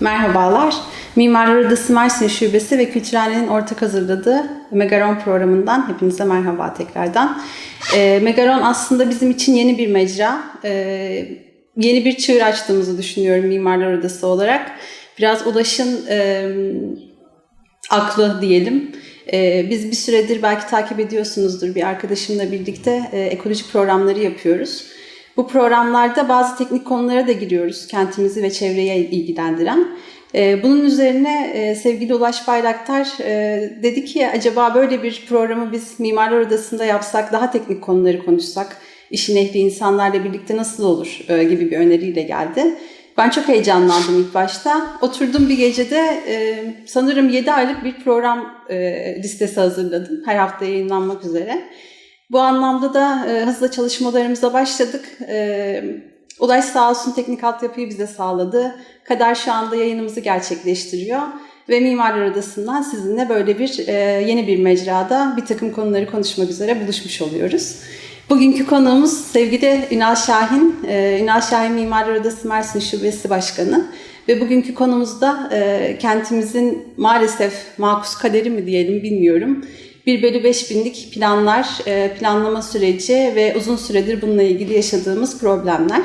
Merhabalar. Mimarlar Odası Mersin Şubesi ve Kültürhane'nin ortak hazırladığı Megaron programından hepinize merhaba tekrardan. E, Megaron aslında bizim için yeni bir mecra. E, yeni bir çığır açtığımızı düşünüyorum Mimarlar Odası olarak. Biraz ulaşın e, aklı diyelim. E, biz bir süredir belki takip ediyorsunuzdur bir arkadaşımla birlikte e, ekolojik programları yapıyoruz. Bu programlarda bazı teknik konulara da giriyoruz kentimizi ve çevreye ilgilendiren. Ee, Bunun üzerine e, sevgili Ulaş Bayraktar e, dedi ki acaba böyle bir programı biz Mimarlar Odası'nda yapsak, daha teknik konuları konuşsak, işin ehli insanlarla birlikte nasıl olur e, gibi bir öneriyle geldi. Ben çok heyecanlandım ilk başta. Oturdum bir gecede sanırım 7 aylık bir program listesi hazırladım. Her hafta yayınlanmak üzere. Bu anlamda da e, hızla çalışmalarımıza başladık. E, Ulaş sağ olsun teknik altyapıyı bize sağladı. Kader şu anda yayınımızı gerçekleştiriyor. Ve Mimarlar Odası'ndan sizinle böyle bir e, yeni bir mecrada bir takım konuları konuşmak üzere buluşmuş oluyoruz. Bugünkü konuğumuz sevgili Ünal Şahin. E, Ünal Şahin Mimarlar Odası Mersin Şubesi Başkanı. Ve bugünkü konumuz da e, kentimizin maalesef makus kaderi mi diyelim bilmiyorum. 1 bölü 5 binlik planlar, e, planlama süreci ve uzun süredir bununla ilgili yaşadığımız problemler.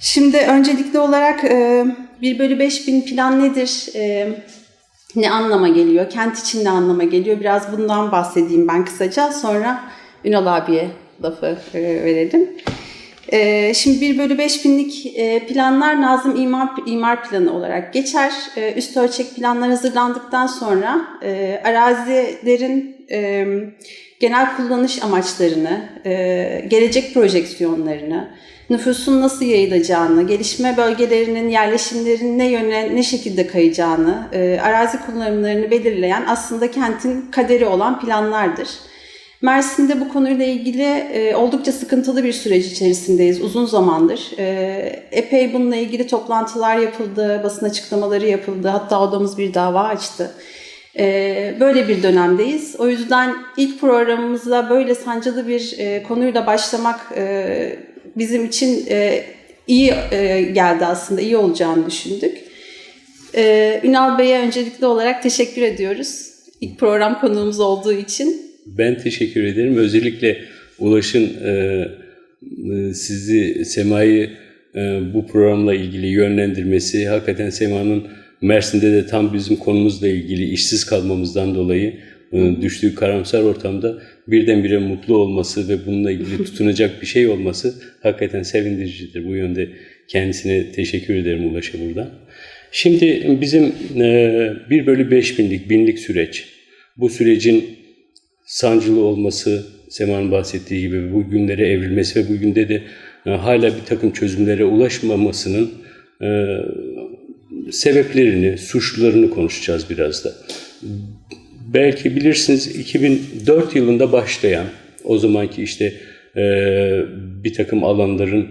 Şimdi öncelikli olarak e, 1 bölü 5 bin plan nedir? E, ne anlama geliyor? Kent için ne anlama geliyor? Biraz bundan bahsedeyim ben kısaca. Sonra Ünal abiye lafı e, verelim. E, Şimdi 1 bölü 5 binlik e, planlar Nazım İmar, imar Planı olarak geçer. E, Üst ölçek planlar hazırlandıktan sonra e, arazilerin e, genel kullanış amaçlarını, gelecek projeksiyonlarını, nüfusun nasıl yayılacağını, gelişme bölgelerinin yerleşimlerin ne yöne, ne şekilde kayacağını, arazi kullanımlarını belirleyen aslında kentin kaderi olan planlardır. Mersin'de bu konuyla ilgili e, oldukça sıkıntılı bir süreç içerisindeyiz uzun zamandır. E, epey bununla ilgili toplantılar yapıldı, basın açıklamaları yapıldı, hatta odamız bir dava açtı. E, böyle bir dönemdeyiz. O yüzden ilk programımızda böyle sancılı bir e, konuyla başlamak e, bizim için e, iyi e, geldi aslında, iyi olacağını düşündük. E, Ünal Bey'e öncelikli olarak teşekkür ediyoruz. İlk program konuğumuz olduğu için. Ben teşekkür ederim. Özellikle Ulaş'ın e, e, sizi, Sema'yı e, bu programla ilgili yönlendirmesi, hakikaten Sema'nın Mersin'de de tam bizim konumuzla ilgili işsiz kalmamızdan dolayı e, düştüğü karamsar ortamda birdenbire mutlu olması ve bununla ilgili tutunacak bir şey olması hakikaten sevindiricidir. Bu yönde kendisine teşekkür ederim Ulaş'a buradan. Şimdi bizim e, 1 bölü 5 binlik, binlik süreç. Bu sürecin sancılı olması, Sema'nın bahsettiği gibi bu günlere evrilmesi ve bugün de e, hala bir takım çözümlere ulaşmamasının e, sebeplerini, suçlularını konuşacağız biraz da. Belki bilirsiniz 2004 yılında başlayan o zamanki işte e, bir takım alanların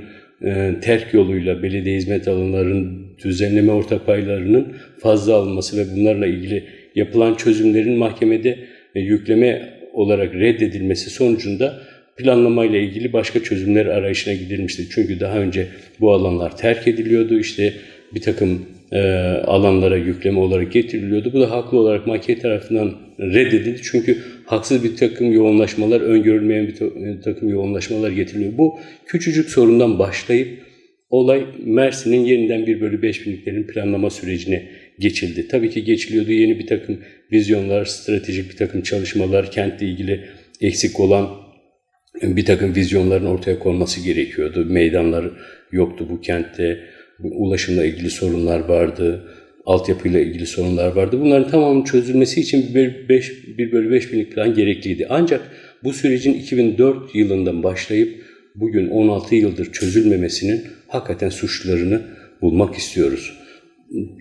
terk yoluyla belediye hizmet alanlarının düzenleme ortak paylarının fazla alınması ve bunlarla ilgili yapılan çözümlerin mahkemede yükleme olarak reddedilmesi sonucunda planlamayla ilgili başka çözümler arayışına gidilmişti. Çünkü daha önce bu alanlar terk ediliyordu. İşte bir takım e, alanlara yükleme olarak getiriliyordu. Bu da haklı olarak mahkeme tarafından reddedildi. Çünkü haksız bir takım yoğunlaşmalar, öngörülmeyen bir takım yoğunlaşmalar getiriliyor. Bu küçücük sorundan başlayıp olay Mersin'in yeniden 1 bölü 5 binliklerin planlama sürecine geçildi. Tabii ki geçiliyordu yeni bir takım vizyonlar, stratejik bir takım çalışmalar, kentle ilgili eksik olan bir takım vizyonların ortaya konması gerekiyordu. Meydanlar yoktu bu kentte, ulaşımla ilgili sorunlar vardı, altyapıyla ilgili sorunlar vardı. Bunların tamamının çözülmesi için 1, 5, 1 bölü 5 binlik plan gerekliydi. Ancak bu sürecin 2004 yılından başlayıp bugün 16 yıldır çözülmemesinin hakikaten suçlarını bulmak istiyoruz.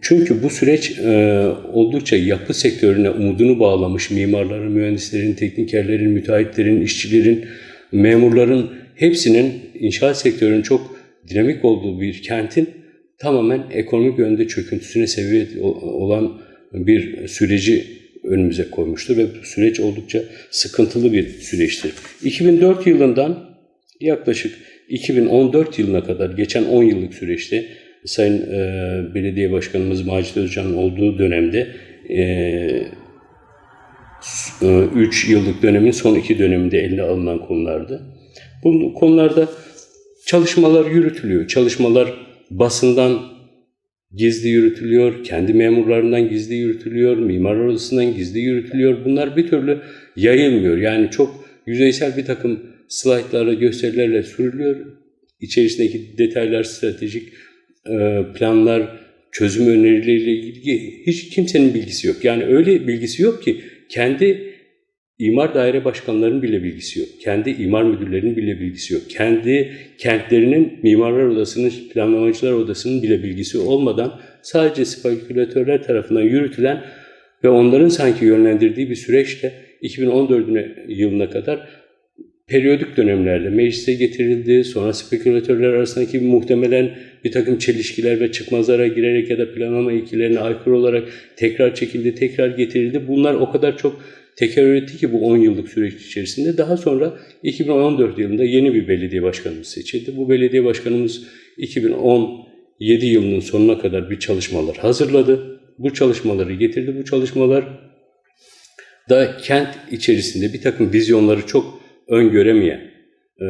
Çünkü bu süreç e, oldukça yapı sektörüne umudunu bağlamış mimarların, mühendislerin, teknikerlerin, müteahhitlerin, işçilerin, memurların hepsinin inşaat sektörünün çok dinamik olduğu bir kentin tamamen ekonomik yönde çöküntüsüne sebep olan bir süreci önümüze koymuştur ve bu süreç oldukça sıkıntılı bir süreçtir. 2004 yılından yaklaşık 2014 yılına kadar geçen 10 yıllık süreçte Sayın e, Belediye Başkanımız Macit Özcan'ın olduğu dönemde 3 yıllık dönemin son iki döneminde eline alınan konulardı. Bu konularda çalışmalar yürütülüyor. Çalışmalar basından gizli yürütülüyor, kendi memurlarından gizli yürütülüyor, mimar odasından gizli yürütülüyor. Bunlar bir türlü yayılmıyor. Yani çok yüzeysel bir takım slaytlarla, gösterilerle sürülüyor. İçerisindeki detaylar, stratejik e, planlar, çözüm önerileriyle ilgili hiç kimsenin bilgisi yok. Yani öyle bilgisi yok ki kendi imar daire başkanlarının bile bilgisi yok. Kendi imar müdürlerinin bile bilgisi yok. Kendi kentlerinin mimarlar odasının, planlamacılar odasının bile bilgisi olmadan sadece spekülatörler tarafından yürütülen ve onların sanki yönlendirdiği bir süreçte 2014 yılına kadar periyodik dönemlerde meclise getirildi. Sonra spekülatörler arasındaki muhtemelen bir takım çelişkiler ve çıkmazlara girerek ya da planlama ilkelerine aykırı olarak tekrar çekildi, tekrar getirildi. Bunlar o kadar çok tekerrür etti ki bu 10 yıllık süreç içerisinde. Daha sonra 2014 yılında yeni bir belediye başkanımız seçildi. Bu belediye başkanımız 2017 yılının sonuna kadar bir çalışmalar hazırladı. Bu çalışmaları getirdi. Bu çalışmalar da kent içerisinde bir takım vizyonları çok öngöremeyen, e,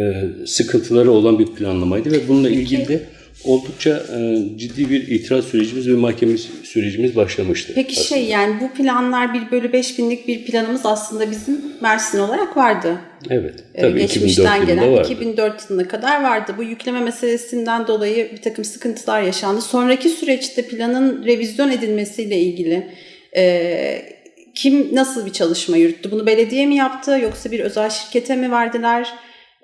e, sıkıntıları olan bir planlamaydı ve bununla ilgili de oldukça e, ciddi bir itiraz sürecimiz ve mahkeme sürecimiz başlamıştı. Peki aslında. şey yani bu planlar 1 bölü 5 binlik bir planımız aslında bizim Mersin olarak vardı. Evet. Ee, Tabii 2004 Geçmişten yılında gelen vardı. 2004 yılına kadar vardı. Bu yükleme meselesinden dolayı bir takım sıkıntılar yaşandı. Sonraki süreçte planın revizyon edilmesiyle ilgili e, kim nasıl bir çalışma yürüttü? Bunu belediye mi yaptı yoksa bir özel şirkete mi verdiler?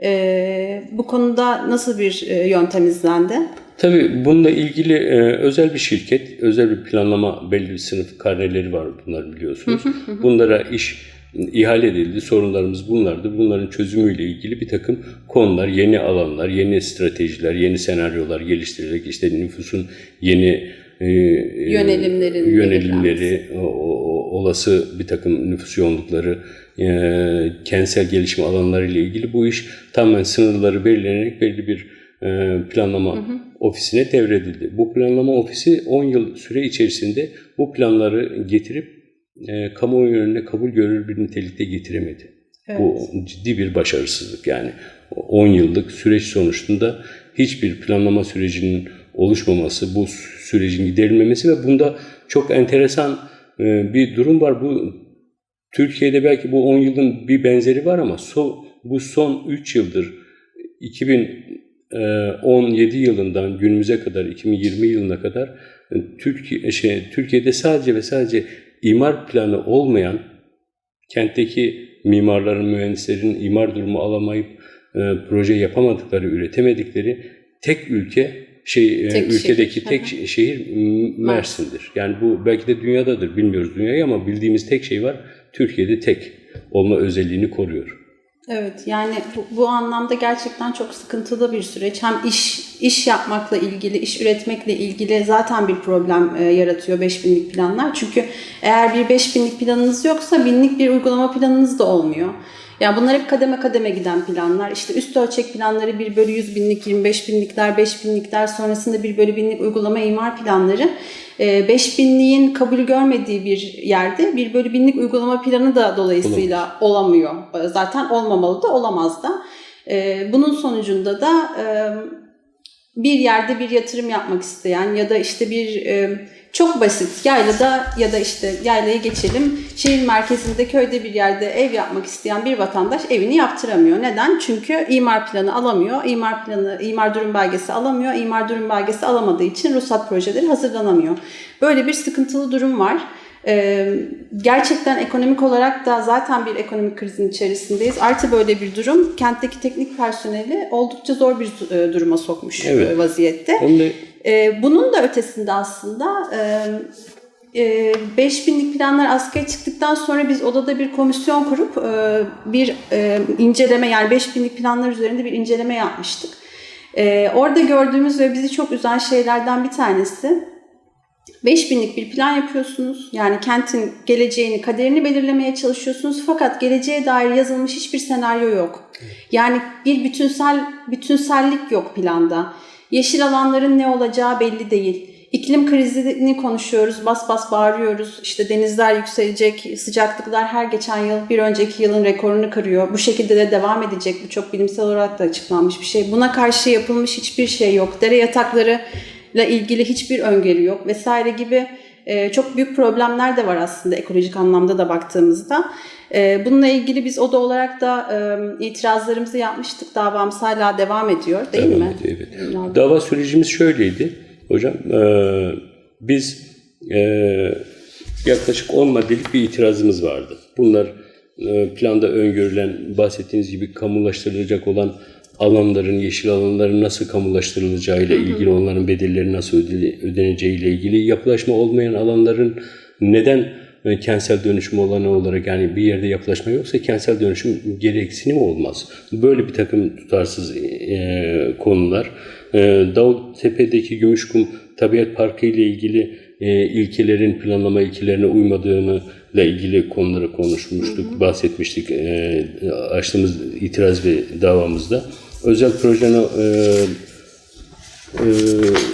E, bu konuda nasıl bir e, yöntem izlendi? Tabii bununla ilgili e, özel bir şirket, özel bir planlama belli bir sınıf karneleri var bunlar biliyorsunuz. Bunlara iş ihale edildi. Sorunlarımız bunlardı. Bunların çözümüyle ilgili bir takım konular, yeni alanlar, yeni stratejiler, yeni senaryolar geliştirerek işte nüfusun yeni e, Yönelimlerin yönelimleri, o, o- olası bir takım nüfus yoğunlukları, e, kentsel gelişme alanları ile ilgili bu iş tamamen sınırları belirlenerek belli bir e, planlama ofisine devredildi. Bu planlama ofisi 10 yıl süre içerisinde bu planları getirip e, kamuoyu önüne kabul görür bir nitelikte getiremedi. Bu ciddi bir başarısızlık yani. 10 yıllık süreç sonucunda hiçbir planlama sürecinin oluşmaması, bu sürecin giderilmemesi ve bunda çok enteresan e, bir durum var. Bu Türkiye'de belki bu 10 yılın bir benzeri var ama so, bu son 3 yıldır 2017 yılından günümüze kadar 2020 yılına kadar e, Türkiye şey, Türkiye'de sadece ve sadece imar planı olmayan kentteki mimarların, mühendislerin imar durumu alamayıp e, proje yapamadıkları, üretemedikleri tek ülke şey e, Tek ülkedeki şehir. tek şe- şehir Mersin'dir. Yani bu belki de dünyadadır. Bilmiyoruz dünyayı ama bildiğimiz tek şey var. Türkiye'de tek olma özelliğini koruyor. Evet yani bu, bu anlamda gerçekten çok sıkıntılı bir süreç. Hem iş iş yapmakla ilgili, iş üretmekle ilgili zaten bir problem e, yaratıyor 5000'lik planlar. Çünkü eğer bir 5000'lik planınız yoksa binlik bir uygulama planınız da olmuyor. Yani bunlar hep kademe kademe giden planlar. İşte üst ölçek planları 1 bölü 100 binlik, 25 binlikler, 5 binlikler sonrasında 1 bölü binlik uygulama imar planları. 5 binliğin kabul görmediği bir yerde 1 bölü binlik uygulama planı da dolayısıyla olamıyor. Zaten olmamalı da olamaz da. E, Bunun sonucunda da bir yerde bir yatırım yapmak isteyen ya da işte bir çok basit yaylada ya da işte yaylayı geçelim şehir merkezinde köyde bir yerde ev yapmak isteyen bir vatandaş evini yaptıramıyor. Neden? Çünkü imar planı alamıyor. İmar planı, imar durum belgesi alamıyor. İmar durum belgesi alamadığı için ruhsat projeleri hazırlanamıyor. Böyle bir sıkıntılı durum var. Ee, gerçekten ekonomik olarak da zaten bir ekonomik krizin içerisindeyiz. Artı böyle bir durum kentteki teknik personeli oldukça zor bir e, duruma sokmuş Evet. e, vaziyette. Onu da Ee, bunun da ötesinde aslında e, e, 5000'lik planlar askıya çıktıktan sonra biz odada bir komisyon kurup e, bir e, inceleme yani 5000'lik planlar üzerinde bir inceleme yapmıştık. E, orada gördüğümüz ve bizi çok üzen şeylerden bir tanesi 5000'lik bir plan yapıyorsunuz. Yani kentin geleceğini, kaderini belirlemeye çalışıyorsunuz. Fakat geleceğe dair yazılmış hiçbir senaryo yok. Yani bir bütünsel bütünsellik yok planda. Yeşil alanların ne olacağı belli değil. İklim krizini konuşuyoruz, bas bas bağırıyoruz. İşte denizler yükselecek, sıcaklıklar her geçen yıl bir önceki yılın rekorunu kırıyor. Bu şekilde de devam edecek. Bu çok bilimsel olarak da açıklanmış bir şey. Buna karşı yapılmış hiçbir şey yok. Dere yataklarıyla ilgili hiçbir öngörü yok vesaire gibi e, çok büyük problemler de var aslında ekolojik anlamda da baktığımızda. E, bununla ilgili biz oda olarak da e, itirazlarımızı yapmıştık. Davamız hala devam ediyor değil Devam mi? ediyor, evet. Dava sürecimiz şöyleydi hocam. Ee, biz e, yaklaşık 10 maddelik bir itirazımız vardı. Bunlar e, planda öngörülen bahsettiğiniz gibi kamulaştırılacak olan alanların, yeşil alanların nasıl kamulaştırılacağıyla ilgili, onların bedelleri nasıl öde- ödeneceğiyle ilgili, yapılaşma olmayan alanların neden e, kentsel dönüşüm olanı olarak yani bir yerde yapılaşma yoksa kentsel dönüşüm gereksinim olmaz. Böyle bir takım tutarsız e, konular. E, Davuttepe'deki Gümüşkum Tabiat Parkı ile ilgili e, ilkelerin planlama ilkelerine uymadığını ile ilgili konuları konuşmuştuk, bahsetmiştik e, açtığımız itiraz ve davamızda. Özel projenin e, e,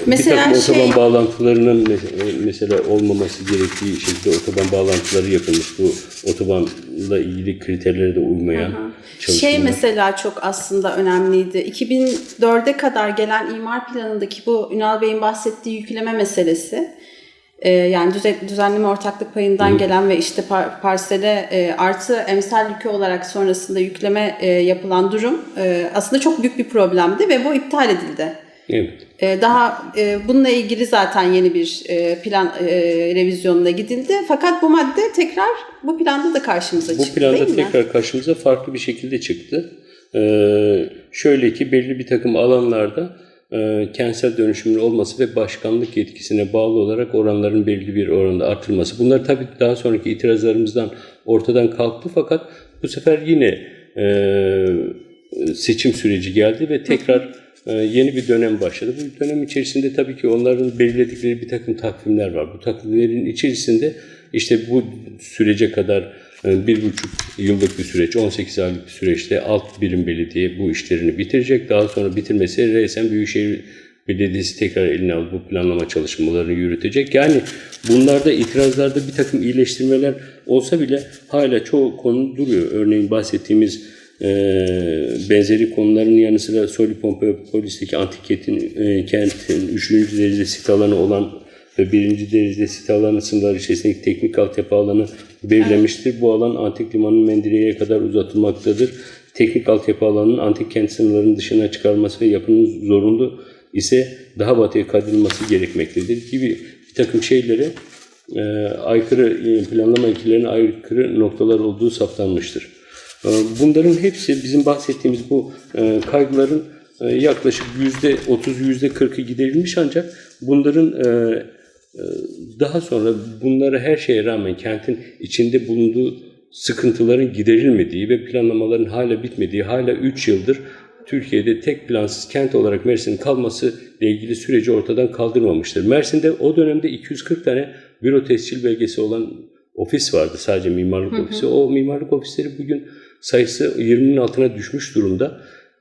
Mesela bir takım şey- otoban bağlantılarının me- mesela olmaması gerektiği şekilde otoban bağlantıları yapılmış. Bu otobanla ilgili kriterlere de uymayan çalışmalar. Şey mesela çok aslında önemliydi. 2004'e kadar gelen imar planındaki bu Ünal Bey'in bahsettiği yükleme meselesi. E, yani düze- düzenleme ortaklık payından gelen ve işte par- parsele e, artı emsal yükü olarak sonrasında yükleme e, yapılan durum e, aslında çok büyük bir problemdi ve bu iptal edildi. Evet. E, Daha e, bununla ilgili zaten yeni bir e, plan e, revizyonuna gidildi. Fakat bu madde tekrar bu planda da karşımıza Bu çıktı planda değil mi? tekrar karşımıza farklı bir şekilde çıktı. Ee, şöyle ki belli bir takım alanlarda e, kentsel dönüşümün olması ve başkanlık yetkisine bağlı olarak oranların belli bir oranda artırılması. Bunlar tabii daha sonraki itirazlarımızdan ortadan kalktı fakat bu sefer yine e, seçim süreci geldi ve tekrar e, yeni bir dönem başladı. Bu dönem içerisinde tabii ki onların belirledikleri bir takım takvimler var. Bu takvimlerin içerisinde işte bu sürece kadar bir buçuk yıllık bir süreç, 18 aylık bir süreçte alt birim belediye bu işlerini bitirecek. Daha sonra bitirmesi resen Büyükşehir Belediyesi tekrar eline alıp bu planlama çalışmalarını yürütecek. Yani bunlarda itirazlarda bir takım iyileştirmeler olsa bile hala çoğu konu duruyor. Örneğin bahsettiğimiz e, benzeri konuların yanı sıra Solipopolis'teki antik kentin, e, kentin 3. derece sit alanı olan ve 1. derece sit alanı sınırları içerisindeki teknik altyapı alanı belirlemiştir. Bu alan antik limanın Mendire'ye kadar uzatılmaktadır. Teknik altyapı alanının antik kent sınırlarının dışına çıkarılması ve yapının zorunlu ise daha batıya kaydırılması gerekmektedir gibi bir takım şeylere e, aykırı e, planlama ilkelerine aykırı noktalar olduğu saptanmıştır. E, Bunların hepsi bizim bahsettiğimiz bu e, kaygıların e, yaklaşık yüzde 30 yüzde 40'ı giderilmiş ancak bunların e, daha sonra bunları her şeye rağmen kentin içinde bulunduğu sıkıntıların giderilmediği ve planlamaların hala bitmediği, hala 3 yıldır Türkiye'de tek plansız kent olarak Mersin'in kalması ile ilgili süreci ortadan kaldırmamıştır. Mersin'de o dönemde 240 tane büro tescil belgesi olan ofis vardı sadece mimarlık ofisi. O mimarlık ofisleri bugün sayısı 20'nin altına düşmüş durumda.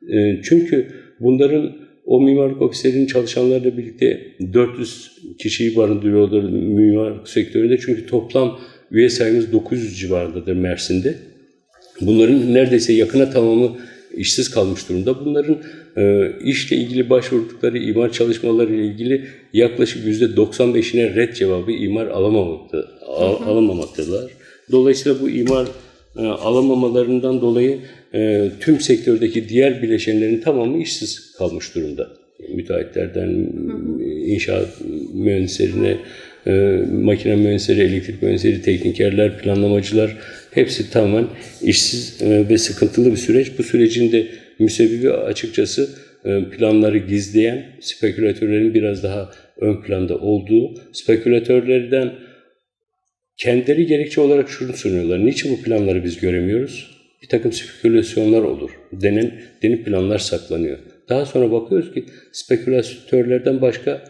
E, Çünkü bunların o mimarlık ofislerinin çalışanlarla birlikte 400 kişiyi barındırıyorlar mimarlık sektöründe. Çünkü toplam üye sayımız 900 civarındadır Mersin'de. Bunların neredeyse yakına tamamı işsiz kalmış durumda. Bunların e, işle ilgili başvurdukları imar çalışmaları ile ilgili yaklaşık %95'ine red cevabı imar alamamakta, al- alamamaktalar. Dolayısıyla bu imar e, alamamalarından dolayı e, tüm sektördeki diğer bileşenlerin tamamı işsiz kalmış durumda. Müteahhitlerden inşaat mühendislerine, e, makine mühendisleri, elektrik mühendisleri, teknikerler, planlamacılar hepsi tamamen işsiz e, ve sıkıntılı bir süreç. Bu sürecin de müsebbibi açıkçası planları gizleyen spekülatörlerin biraz daha ön planda olduğu, spekülatörlerden kendileri gerekçe olarak şunu sunuyorlar. Niçin bu planları biz göremiyoruz? Bir takım spekülasyonlar olur. Denen, denip planlar saklanıyor. Daha sonra bakıyoruz ki spekülatörlerden başka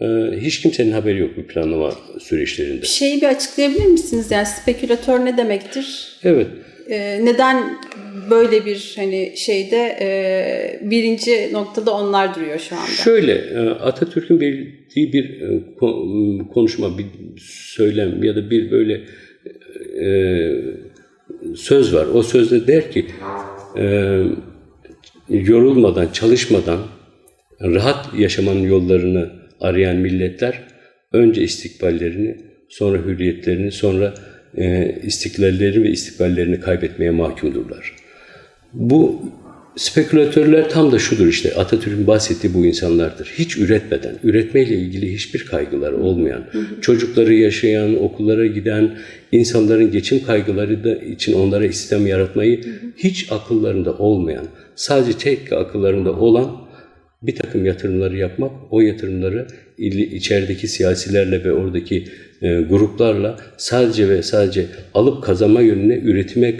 e, hiç kimsenin haberi yok bu planlama süreçlerinde. Şeyi bir açıklayabilir misiniz? Yani spekülatör ne demektir? Evet. Ee, neden böyle bir hani şeyde e, birinci noktada onlar duruyor şu anda. Şöyle e, Atatürk'ün belirttiği bir e, ko- konuşma, bir söylem ya da bir böyle e, söz var. O sözde der ki e, yorulmadan, çalışmadan rahat yaşamanın yollarını arayan milletler önce istikballerini, sonra hürriyetlerini, sonra e, istiklallerini ve istikballerini kaybetmeye mahkumdurlar. Bu spekülatörler tam da şudur işte Atatürk'ün bahsettiği bu insanlardır. Hiç üretmeden, üretmeyle ilgili hiçbir kaygıları olmayan, çocukları yaşayan, okullara giden, insanların geçim kaygıları da için onlara istihdam yaratmayı hiç akıllarında olmayan, sadece tek akıllarında olan bir takım yatırımları yapmak, o yatırımları içerideki siyasilerle ve oradaki e, gruplarla sadece ve sadece alıp kazanma yönüne üretime,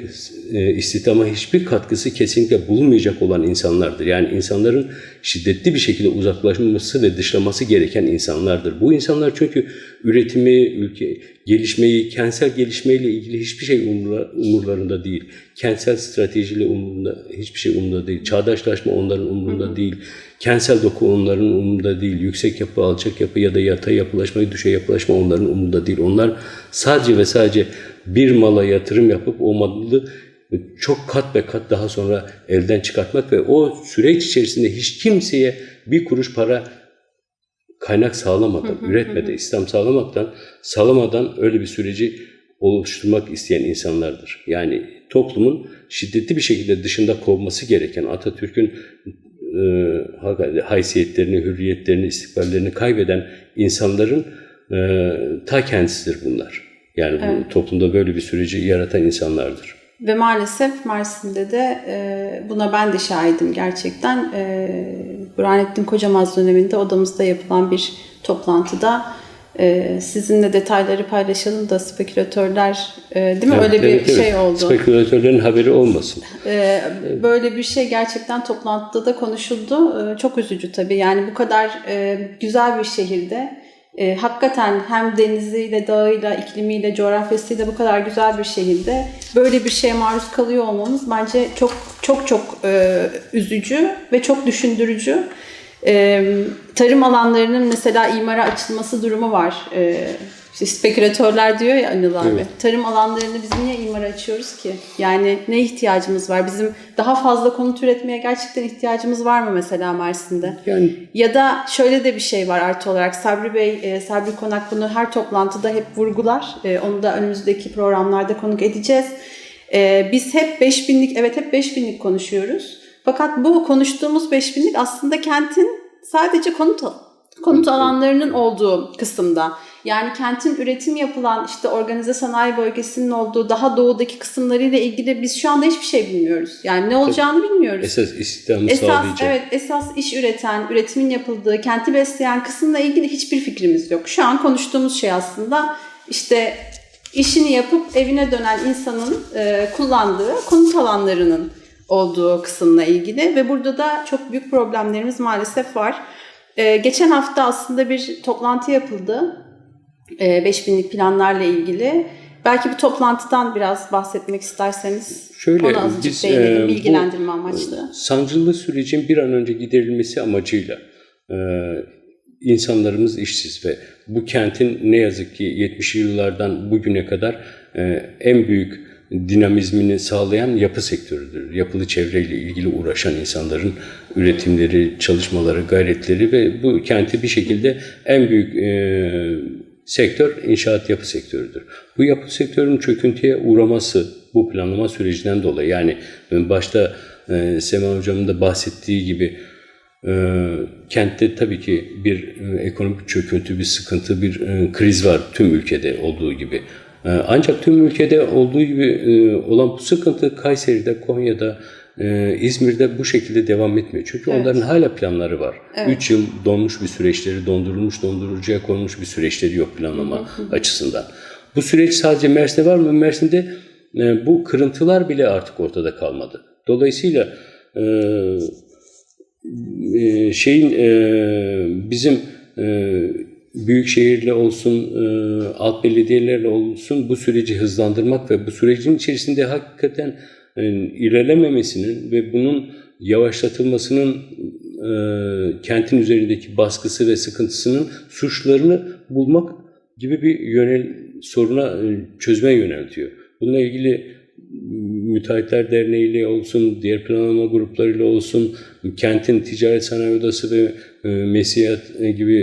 e, istihdama hiçbir katkısı kesinlikle bulunmayacak olan insanlardır. Yani insanların şiddetli bir şekilde uzaklaşması ve dışlaması gereken insanlardır. Bu insanlar çünkü üretimi, ülke gelişmeyi, kentsel gelişmeyle ilgili hiçbir şey umurla- umurlarında değil. Kentsel stratejiyle umurunda hiçbir şey umurunda değil. Çağdaşlaşma onların umurunda değil. Kentsel doku onların umurunda değil. Yüksek yapı, alçak yapı ya da yatay yapılaşma, düşey yapılaşma onların umurunda değil. Onlar sadece ve sadece bir mala yatırım yapıp o malı çok kat ve kat daha sonra elden çıkartmak ve o süreç içerisinde hiç kimseye bir kuruş para kaynak sağlamadan, üretmeden, İslam sağlamaktan, sağlamadan öyle bir süreci oluşturmak isteyen insanlardır. Yani toplumun şiddetli bir şekilde dışında kovması gereken Atatürk'ün e, haysiyetlerini, hürriyetlerini, istikballerini kaybeden insanların e, ta kendisidir bunlar. Yani bu toplumda böyle bir süreci yaratan insanlardır. Ve maalesef Mersin'de de e, buna ben de şahidim gerçekten. E, Burhanettin Kocamaz döneminde odamızda yapılan bir toplantıda sizinle detayları paylaşalım da spekülatörler e, değil mi öyle bir Evet, evet. şey oldu. Spekülatörlerin haberi olmasın. Ee, böyle bir şey gerçekten toplantıda da konuşuldu. Ee, çok üzücü tabii. Yani bu kadar e, güzel bir şehirde e, hakikaten hem deniziyle, dağıyla, iklimiyle, coğrafyasıyla bu kadar güzel bir şehirde böyle bir şeye maruz kalıyor olmamız bence çok çok çok üzücü ve çok düşündürücü. E, tarım alanlarının mesela imara açılması durumu var. E, işte spekülatörler diyor ya Anıl abi. Evet. Tarım alanlarını biz niye imara açıyoruz ki? Yani ne ihtiyacımız var? Bizim daha fazla konut üretmeye gerçekten ihtiyacımız var mı mesela Mersin'de? Yani Ya da şöyle de bir şey var artı olarak Sabri Bey, Sabri Konak bunu her toplantıda hep vurgular. Onu da önümüzdeki programlarda konuk edeceğiz. Biz hep 5000'lik, evet hep 5000'lik konuşuyoruz. Fakat bu konuştuğumuz 5000'lik aslında kentin sadece konut konut alanlarının olduğu kısımda. Yani kentin üretim yapılan işte organize sanayi bölgesinin olduğu daha doğudaki kısımlarıyla ilgili biz şu anda hiçbir şey bilmiyoruz. Yani ne olacağını bilmiyoruz. esas istihdamı Esas sağlayacak. evet esas iş üreten, üretimin yapıldığı, kenti besleyen kısımla ilgili hiçbir fikrimiz yok. Şu an konuştuğumuz şey aslında işte işini yapıp evine dönen insanın e, kullandığı konut alanlarının olduğu kısımla ilgili ve burada da çok büyük problemlerimiz maalesef var. E, geçen hafta aslında bir toplantı yapıldı. E, 5000'lik planlarla ilgili. Belki bu toplantıdan biraz bahsetmek isterseniz Şöyle, ona azıcık biz, değinelim e, bilgilendirme amaçlı. Sancılı sürecin bir an önce giderilmesi amacıyla e, insanlarımız işsiz ve bu kentin ne yazık ki 70'li yıllardan bugüne kadar e, en büyük dinamizmini sağlayan yapı sektörüdür. Yapılı çevreyle ilgili uğraşan insanların üretimleri, çalışmaları, gayretleri ve bu kenti bir şekilde en büyük e, sektör inşaat yapı sektörüdür. Bu yapı sektörünün çöküntüye uğraması bu planlama sürecinden dolayı yani başta e, Sema Hocam'ın da bahsettiği gibi e, kentte tabii ki bir e, ekonomik çöküntü, bir sıkıntı, bir e, kriz var tüm ülkede olduğu gibi. E, ancak tüm ülkede olduğu gibi e, olan bu sıkıntı Kayseri'de, Konya'da, e, İzmir'de bu şekilde devam etmiyor. Çünkü Evet. onların hala planları var. Evet. 3 yıl donmuş bir süreçleri, dondurulmuş, dondurucuya konmuş bir süreçleri yok planlama açısından. Bu süreç sadece Mersin'de var mı? Mersin'de e, bu kırıntılar bile artık ortada kalmadı. Dolayısıyla e, e, şeyin e, bizim e, büyük şehirle olsun, e, alt belediyelerle olsun bu süreci hızlandırmak ve bu sürecin içerisinde hakikaten e, ilerlememesinin ve bunun yavaşlatılmasının e, kentin üzerindeki baskısı ve sıkıntısının suçlarını bulmak gibi bir yönel soruna e, çözmeye yöneltiyor. Bununla ilgili Müteahhitler Derneği ile olsun, diğer planlama gruplarıyla olsun, kentin ticaret sanayi odası ve Mesiyat gibi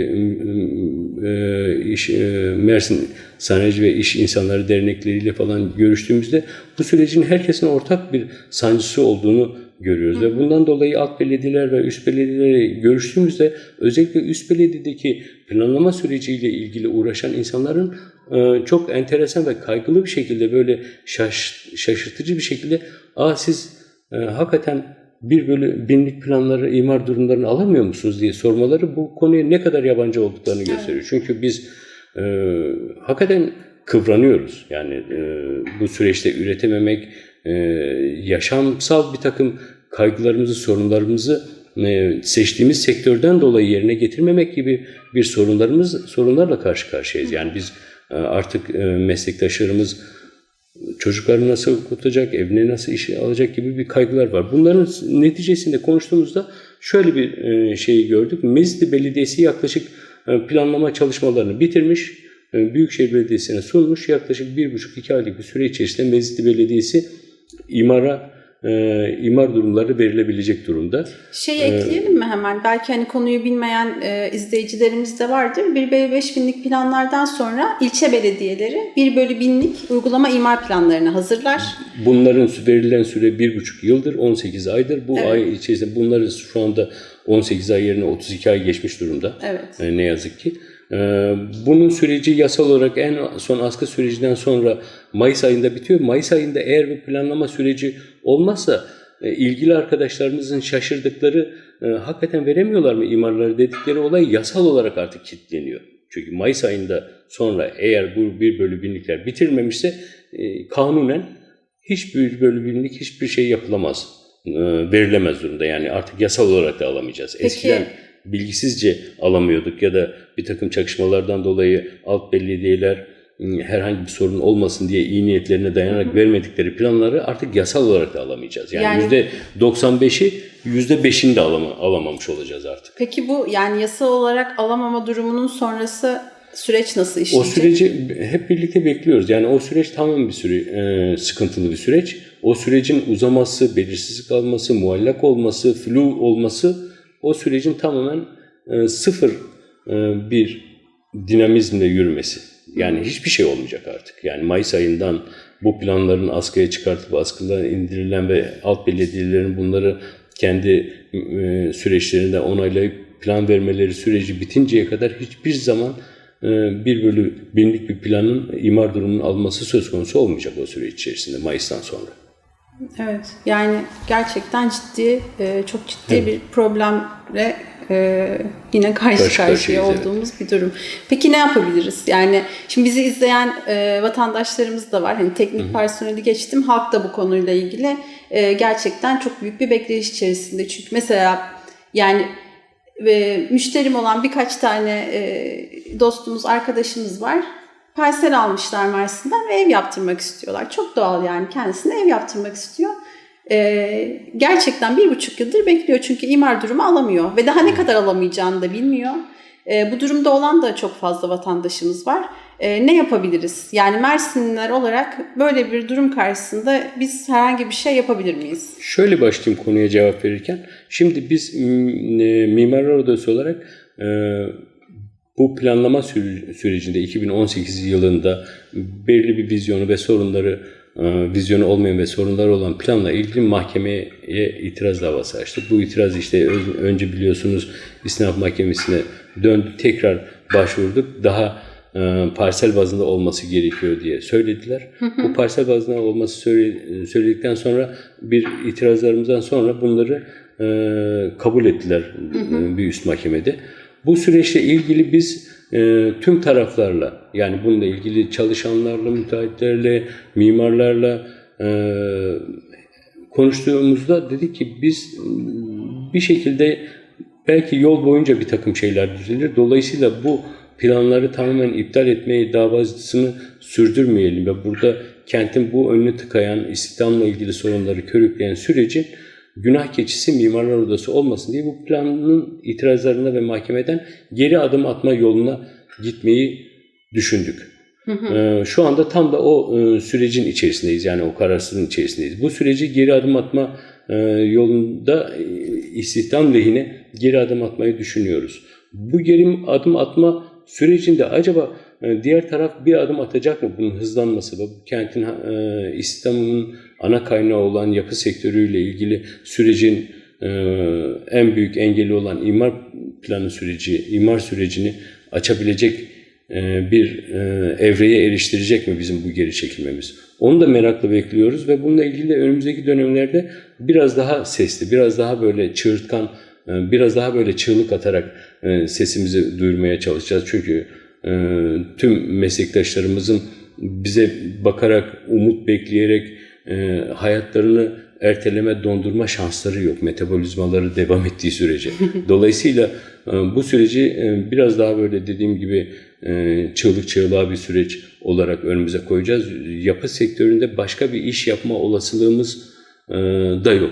e, iş, e, Mersin Sanayici ve İş İnsanları Dernekleriyle falan görüştüğümüzde bu sürecin herkesin ortak bir sancısı olduğunu görüyoruz. Ve bundan dolayı alt belediyeler ve üst belediyelerle görüştüğümüzde özellikle üst belediyedeki planlama süreciyle ilgili uğraşan insanların e, çok enteresan ve kaygılı bir şekilde böyle şaş, şaşırtıcı bir şekilde aa siz e, hakikaten bir bölü binlik planları, imar durumlarını alamıyor musunuz diye sormaları bu konuya ne kadar yabancı olduklarını gösteriyor. Çünkü biz e, hakikaten kıvranıyoruz. Yani e, bu süreçte üretememek, e, yaşamsal bir takım kaygılarımızı, sorunlarımızı e, seçtiğimiz sektörden dolayı yerine getirmemek gibi bir sorunlarımız sorunlarla karşı karşıyayız. Yani biz e, artık e, meslektaşlarımız çocuklarını nasıl okutacak, evine nasıl işe alacak gibi bir kaygılar var. Bunların neticesinde konuştuğumuzda şöyle bir e, şeyi gördük. Mezitli Belediyesi yaklaşık e, planlama çalışmalarını bitirmiş. e, Büyükşehir Belediyesi'ne sunmuş. Yaklaşık bir buçuk iki aylık bir süre içerisinde Mezitli Belediyesi imara e, imar durumları verilebilecek durumda. Şey ekleyelim mi hemen? Belki hani konuyu bilmeyen e, izleyicilerimiz de vardır. 1 bölü 5 binlik planlardan sonra ilçe belediyeleri 1 bölü binlik uygulama imar planlarını hazırlar. Bunların verilen süre bir buçuk yıldır, 18 aydır. Bu Evet. ay içerisinde bunları şu anda 18 ay yerine 32 ay geçmiş durumda. Evet. E, ne yazık ki. E, bunun süreci yasal olarak en son askı sürecinden sonra Mayıs ayında bitiyor. Mayıs ayında eğer bir planlama süreci olmazsa e, ilgili arkadaşlarımızın şaşırdıkları e, hakikaten veremiyorlar mı imarları dedikleri olay yasal olarak artık kilitleniyor. Çünkü Mayıs ayında sonra eğer bu bir bölü binlikler bitirilmemişse e, kanunen hiçbir bölü binlik hiçbir şey yapılamaz. Verilemez durumda. Yani artık yasal olarak da alamayacağız. Eskiden bilgisizce alamıyorduk ya da bir takım çakışmalardan dolayı alt belediyeler ım, herhangi bir sorun olmasın diye iyi niyetlerine dayanarak vermedikleri planları artık yasal olarak da alamayacağız. Yani, Yani- yüzde 95'i %5'ini de alama, alamamış olacağız artık. Peki bu yani yasal olarak alamama durumunun sonrası süreç nasıl O işleyecek? süreci hep birlikte bekliyoruz. Yani o süreç tamamen bir süre, e, sıkıntılı bir süreç. O sürecin uzaması, belirsizlik alması, muallak olması, flu olması o sürecin tamamen e, sıfır e, bir dinamizmle yürümesi. Yani hiçbir şey olmayacak artık. Yani Mayıs ayından bu planların askıya çıkartılıp askıdan indirilen ve alt belediyelerin bunları kendi e, süreçlerinde onaylayıp plan vermeleri süreci bitinceye kadar hiçbir zaman e, bir bölü binlik bir planın imar durumunun alması söz konusu olmayacak o süreç içerisinde Mayıs'tan sonra. Evet. Yani gerçekten ciddi, e, çok ciddi bir problemle e, yine karşı Karşı karşıya evet. olduğumuz bir durum. Peki ne yapabiliriz? Yani şimdi bizi izleyen e, vatandaşlarımız da var. Hani teknik personeli geçtim. Halk da bu konuyla ilgili e, gerçekten çok büyük bir bekleyiş içerisinde. Çünkü mesela yani ve müşterim olan birkaç tane e, dostumuz, arkadaşımız var. Parsel almışlar Mersin'den ve ev yaptırmak istiyorlar. Çok doğal yani kendisine ev yaptırmak istiyor. E, gerçekten bir buçuk yıldır bekliyor çünkü imar durumu alamıyor ve daha ne kadar alamayacağını da bilmiyor. E, bu durumda olan da çok fazla vatandaşımız var. E, ne yapabiliriz? Yani Mersinliler olarak böyle bir durum karşısında biz herhangi bir şey yapabilir miyiz? Şöyle başlayayım konuya cevap verirken. Şimdi biz e, Mimarlar Odası olarak e, bu planlama sürecinde 2018 yılında belirli bir vizyonu ve sorunları e, vizyonu olmayan ve sorunları olan planla ilgili mahkemeye itiraz davası açtık. Bu itiraz işte önce biliyorsunuz İstinaf Mahkemesi'ne döndü. Tekrar başvurduk. Daha e, parsel bazında olması gerekiyor diye söylediler. Bu parsel bazında olması söyle- söyledikten sonra bir itirazlarımızdan sonra bunları e, kabul ettiler e, bir üst mahkemede. Bu süreçle ilgili biz e, tüm taraflarla yani bununla ilgili çalışanlarla, müteahhitlerle, mimarlarla e, konuştuğumuzda dedik ki biz m, bir şekilde belki yol boyunca bir takım şeyler düzelir. Dolayısıyla bu planları tamamen iptal etmeyi davasını sürdürmeyelim ve burada kentin bu önünü tıkayan, istihdamla ilgili sorunları körükleyen sürecin günah keçisi mimarlar odası olmasın diye bu planın itirazlarına ve mahkemeden geri adım atma yoluna gitmeyi düşündük. Ee, Şu anda tam da o e, sürecin içerisindeyiz. Yani o kararsızlığın içerisindeyiz. Bu süreci geri adım atma e, yolunda e, istihdam lehine geri adım atmayı düşünüyoruz. Bu geri adım atma sürecinde acaba diğer taraf bir adım atacak mı bunun hızlanması? Bu kentin e, istihdamının ana kaynağı olan yapı sektörüyle ilgili sürecin e, en büyük engeli olan imar planı süreci, imar sürecini açabilecek e, bir evreye eriştirecek mi bizim bu geri çekilmemiz? Onu da merakla bekliyoruz ve bununla ilgili de önümüzdeki dönemlerde biraz daha sesli, biraz daha böyle çığırtkan, biraz daha böyle çığlık atarak sesimizi duyurmaya çalışacağız. Çünkü tüm meslektaşlarımızın bize bakarak, umut bekleyerek e, hayatlarını erteleme, dondurma şansları yok. Metabolizmaları devam ettiği sürece. Dolayısıyla e, bu süreci e, biraz daha böyle dediğim gibi çığlık çığlığa bir süreç olarak önümüze koyacağız. Yapı sektöründe başka bir iş yapma olasılığımız da yok.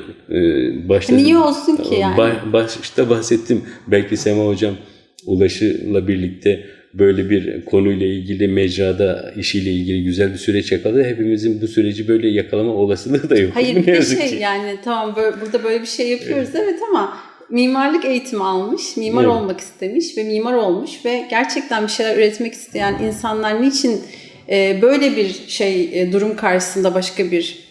Başta, Niye olsun ki yani? Ba- başta bahsettim. Belki Sema Hocam Ulaş'la birlikte böyle bir konuyla ilgili mecrada işiyle ilgili güzel bir süreç yakaladı. Hepimizin bu süreci böyle yakalama olasılığı da yok. Hayır bir de şey ki. yani tamam böyle, burada böyle bir şey yapıyoruz evet. ama mimarlık eğitimi almış, mimar Evet. olmak istemiş ve mimar olmuş ve gerçekten bir şeyler üretmek isteyen insanlar niçin böyle bir şey durum karşısında başka bir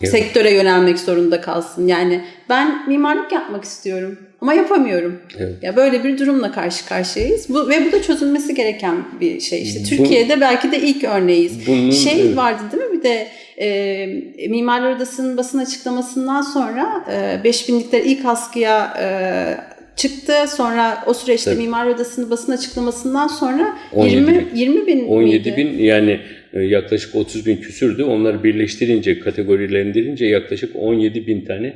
Evet. sektöre yönelmek zorunda kalsın? Yani ben mimarlık yapmak istiyorum ama yapamıyorum. Evet. Ya böyle bir durumla karşı karşıyayız. Bu ve bu da çözülmesi gereken bir şey. İşte Bu- Türkiye'de belki de ilk örneğiyiz. Bunun- şey evet. vardı değil mi? Bir de e, Mimarlar Odası'nın basın açıklamasından sonra e, 5000'likler ilk askıya e, çıktı. Sonra o süreçte Tabii. Mimarlar Odası'nın basın açıklamasından sonra 17 20 bin. 20 bin 17 miydi? bin yani e, yaklaşık 30 bin küsürdü. Onları birleştirince, kategorilendirince yaklaşık 17 bin tane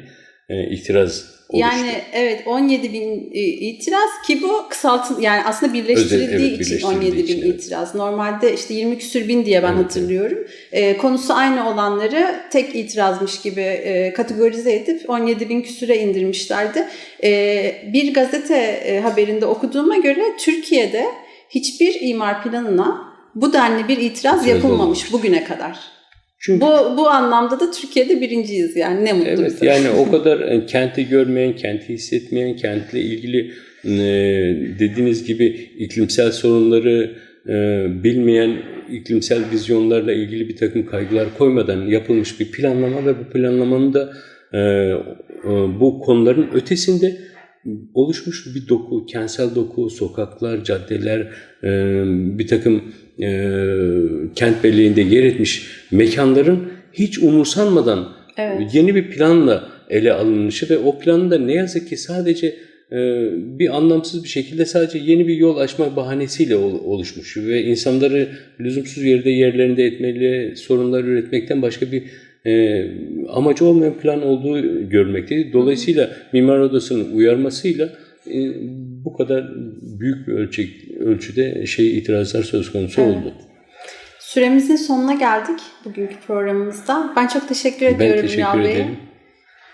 e, itiraz oluştu. Yani evet 17 bin e, itiraz ki bu kısaltın yani aslında birleştirildiği Özel- evet, için birleştirildiği 17 bin için, evet. itiraz. Normalde işte 20 küsür bin diye ben Evet, hatırlıyorum. E, konusu aynı olanları tek itirazmış gibi e, kategorize edip 17 bin küsüre indirmişlerdi. E, bir gazete e, haberinde okuduğuma göre Türkiye'de hiçbir imar planına bu denli bir itiraz yapılmamış bugüne kadar. Çünkü Bu bu anlamda da Türkiye'de birinciyiz yani ne mutlu Evet bize. yani o kadar e, kenti görmeyen, kenti hissetmeyen, kentle ilgili e, dediğiniz gibi iklimsel sorunları e, bilmeyen, iklimsel vizyonlarla ilgili bir takım kaygılar koymadan yapılmış bir planlama ve bu planlamanın da e, e, bu konuların ötesinde oluşmuş bir doku, kentsel doku, sokaklar, caddeler, e, bir takım e, kent belleğinde yer etmiş mekanların hiç umursanmadan Evet. yeni bir planla ele alınmışı ve o planın da ne yazık ki sadece e, bir anlamsız bir şekilde sadece yeni bir yol açma bahanesiyle ol- oluşmuş ve insanları lüzumsuz yerde yerlerinde etmeli, sorunlar üretmekten başka bir e, amacı olmayan plan olduğu görmekteyiz. Dolayısıyla Mimar Odası'nın uyarmasıyla e, bu kadar büyük bir ölçek, ölçüde şey itirazlar söz konusu Evet. oldu. Süremizin sonuna geldik bugünkü programımızda. Ben çok teşekkür ediyorum Ben teşekkür Bey'e. ederim.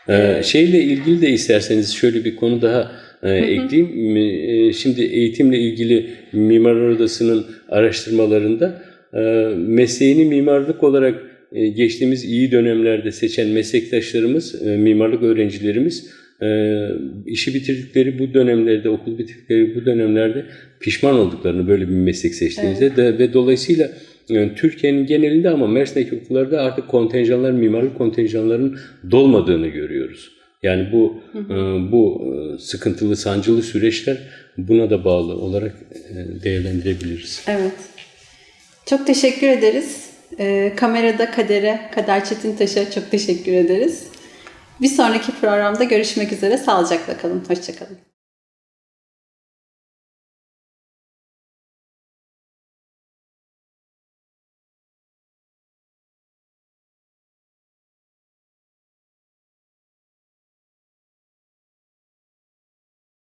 Ee, şeyle ilgili de isterseniz şöyle bir konu daha e, ekleyeyim. E, Şimdi eğitimle ilgili Mimarlar Odası'nın araştırmalarında e, mesleğini mimarlık olarak geçtiğimiz iyi dönemlerde seçen meslektaşlarımız, e, mimarlık öğrencilerimiz e, işi bitirdikleri bu dönemlerde, okul bitirdikleri bu dönemlerde pişman olduklarını böyle bir meslek seçtiğinizde de, ve dolayısıyla e, Türkiye'nin genelinde ama Mersin'deki okullarda artık kontenjanlar, mimarlık kontenjanlarının dolmadığını görüyoruz. Yani bu e, bu e, sıkıntılı, sancılı süreçler buna da bağlı olarak e, değerlendirebiliriz. Evet. Çok teşekkür ederiz. Ee, kamerada Kader'e, Kader Çetintaş'a çok teşekkür ederiz. Bir sonraki programda görüşmek üzere. Sağlıcakla kalın. Hoşçakalın.